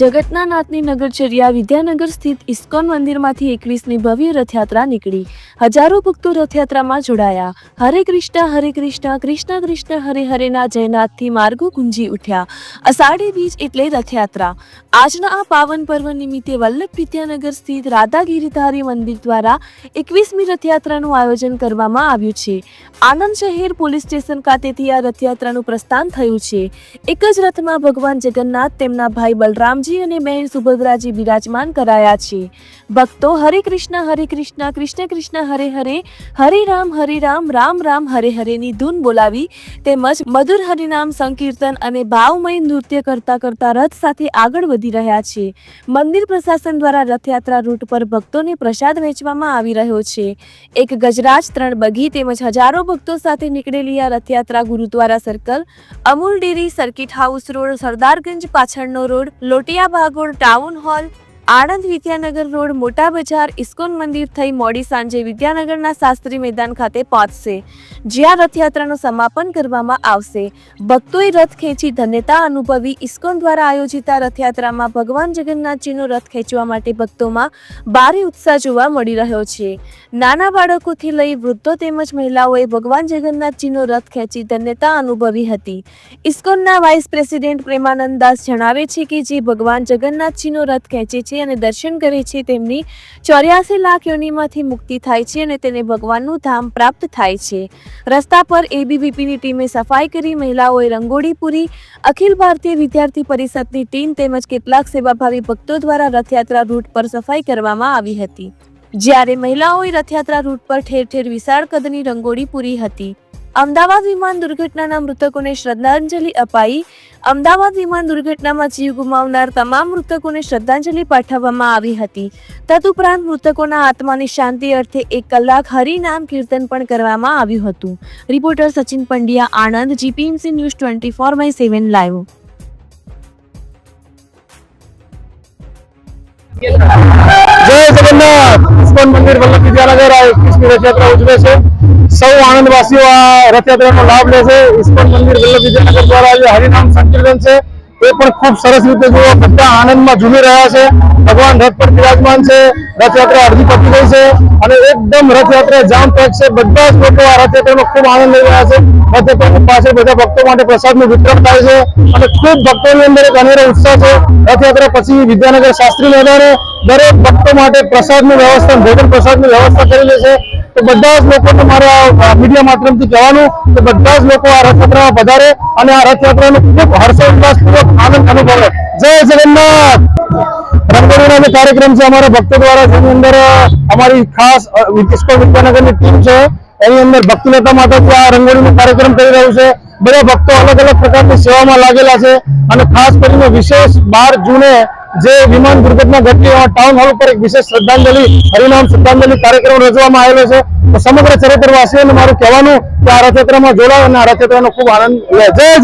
જગતના નાથની નગરચર્યા વિદ્યાનગર સ્થિત ઇસ્કોન મંદિરમાંથી એકવીસમી ભવ્ય રથયાત્રા નીકળી. હજારો ભક્તો રથયાત્રામાં જોડાયા. હરે કૃષ્ણ હરે કૃષ્ણ કૃષ્ણ કૃષ્ણ, હરે હરેના જયનાથથી માર્ગો ગુંજી ઉઠ્યા. અષાઢી બીજ એટલે રથયાત્રા. આજના આ પાવન પર્વ નિમિત્તે વલ્લભ વિદ્યાનગર સ્થિત રાધા ગિરિધારી મંદિર દ્વારા એકવીસમી રથયાત્રાનું આયોજન કરવામાં આવ્યું છે. આનંદ શહેર પોલીસ સ્ટેશન ખાતેથી આ રથયાત્રાનું પ્રસ્થાન થયું છે. એક જ રથમાં ભગવાન જગન્નાથ, તેમના ભાઈ બલરામજી અને બહેન સુભદ્રાજી બિરાજમાન કરાયા છે. ભક્તો હરે કૃષ્ણ હરે કૃષ્ણ કૃષ્ણ કૃષ્ણ, હરે હરે હરે રામ હરે રામ રામ રામ, હરે હરેની ધૂન બોલાવી તેમજ મધુર હરિનામ સંકીર્તન અને ભાવમય નૃત્ય કરતા કરતા રથ સાથે આગળ વધી રહ્યા છે. મંદિર પ્રશાસન દ્વારા રથયાત્રા રૂટ પર ભક્તોને પ્રસાદ વહેંચવામાં આવી રહ્યો છે. એક ગજરાજ ત્રણ બગી તેમજ હજારો ભક્તો સાથે નીકળેલી આ Rathyatra Gurudwara circle, Amul dairy circuit house road, Sardarganj પાછળનો road Lotiya Bhagol town hall Anand Vidyanagar road મોટા બજાર ઇસ્કોન મંદિર થઈ મોડી સાંજે વિદ્યાનગરના શાસ્ત્રી મેદાન ખાતે પહોંચશે. જ્યાં રથયાત્રાનું સમાપન કરવામાં આવશે. ભક્તોએ રથ ખેંચી ધન્યતા અનુભવી ઇસ્કોન દ્વારા આયોજિત રથયાત્રામાં ભગવાન જગન્નાથજીનો રથ ખેંચવા માટે ભક્તોમાં ભારે ઉત્સાહ જોવા મળી રહ્યો છે. નાના બાળકોથી લઈ વૃદ્ધો તેમજ મહિલાઓએ ભગવાન જગન્નાથજીનો રથ ખેંચી ધન્યતા અનુભવી હતી. ઇસ્કોનના વાઇસ પ્રેસિડેન્ટ પ્રેમાનંદ દાસ જણાવે છે કે જે ભગવાન જગન્નાથજીનો રથ ખેંચે છે અને દર્શન કરે છે તેમની ચોર્યાસી લાખ યોનિમાંથી મુક્તિ થાય છે અને તેને ભગવાનનું ધામ પ્રાપ્ત થાય છે. રસ્તા પર એબીવીપીની ટીમે સફાઈ કરી, મહિલાઓએ રંગોળી પૂરી. અખિલ ભારતીય વિદ્યાર્થી પરિષદની ટીમ તેમજ કેટલાક સેવાભાવી ભક્તો દ્વારા રથયાત્રા રૂટ પર સફાઈ કરવામાં આવી હતી. જ્યારે મહિલાઓએ રથયાત્રા રૂટ પર ઠેર ઠેર વિશાળ કદની રંગોળી પૂરી હતી. અમદાવાદ વિમાન દુર્ઘટનાના મૃતકોને શ્રદ્ધાંજલિ અપાઈ. અમદાવાદ વિમાન દુર્ઘટનામાં જીવ ગુમાવનાર તમામ મૃતકોને શ્રદ્ધાંજલિ પાઠવવામાં આવી હતી. તદુપરાંત મૃતકોના આત્માની શાંતિ અર્થે એક કલાક હરિનામ કીર્તન પણ કરવામાં આવ્યું હતું. Reporter Sachin Pandya, Anand, GPMC news twenty four by seven live. Jai Jagannath. મંદિર વલ્લભ વિદ્યાનગર આ રથયાત્રા ઉજવે છે. સૌ આનંદવાસીઓ આ રથયાત્રાનો લાભ લે છે. ઇસ્કોન મંદિર વલ્લભ વિદ્યાનગર દ્વારા જે હરિનામ સંકીર્તન છે. એ પણ ખૂબ સરસ રીતે જુઓ, બધા આનંદમાં ઝૂમી રહ્યા છે. ભગવાન રથ પર બિરાજમાન છે. રથયાત્રા અડધી પતી ગઈ છે અને એકદમ રથયાત્રા જામ પેક છે. બધા જ લોકો આ રથયાત્રાનો ખૂબ આનંદ લઈ રહ્યા છે. રથયાત્રાની પાછળ બધા ભક્તો માટે પ્રસાદનું વિતરણ થાય છે અને ખૂબ ભક્તોની અંદર એક અનેરો ઉત્સાહ છે. રથયાત્રા પછી વિદ્યાનગર શાસ્ત્રી મેદાને દરેક ભક્તો માટે પ્રસાદની વ્યવસ્થા, ભોજન પ્રસાદની વ્યવસ્થા કરેલી છે. તો બધા જ લોકોને મારા મીડિયા માધ્યમથી કહેવાનું કે બધા જ લોકો આ રથયાત્રામાં વધારે અને આ રથયાત્રાનો ખૂબ હર્ષોલ્લાસપૂર્વક આનંદ અનુભવે. જય જગન્નાથ! રંગોળીનો કાર્યક્રમ છે અમારા ભક્તો દ્વારા, જેની અંદર અમારી ખાસ ઇસ્કોન વિદ્યાનગરની ટીમ છે. એની અંદર ભક્તિલતા માતાજી આ રંગોળીનો કાર્યક્રમ કરી રહ્યું છે. બધા ભક્તો અલગ અલગ પ્રકારની સેવામાં લાગેલા છે અને ખાસ કરીને વિશેષ બાર જૂને જે વિમાન દુર્ઘટના ઘટી એવા ટાઉન હોલ પર એક વિશેષ શ્રદ્ધાંજલિ, હરિનામ શ્રદ્ધાંજલિ કાર્યક્રમ રચવામાં આવેલો છે. તો સમગ્ર ચરિત્રવાસીઓને મારું કહેવાનું કે આ રથયાત્રામાં જોડાવ અને આ રથયાત્રાનો ખૂબ આનંદ લે. જય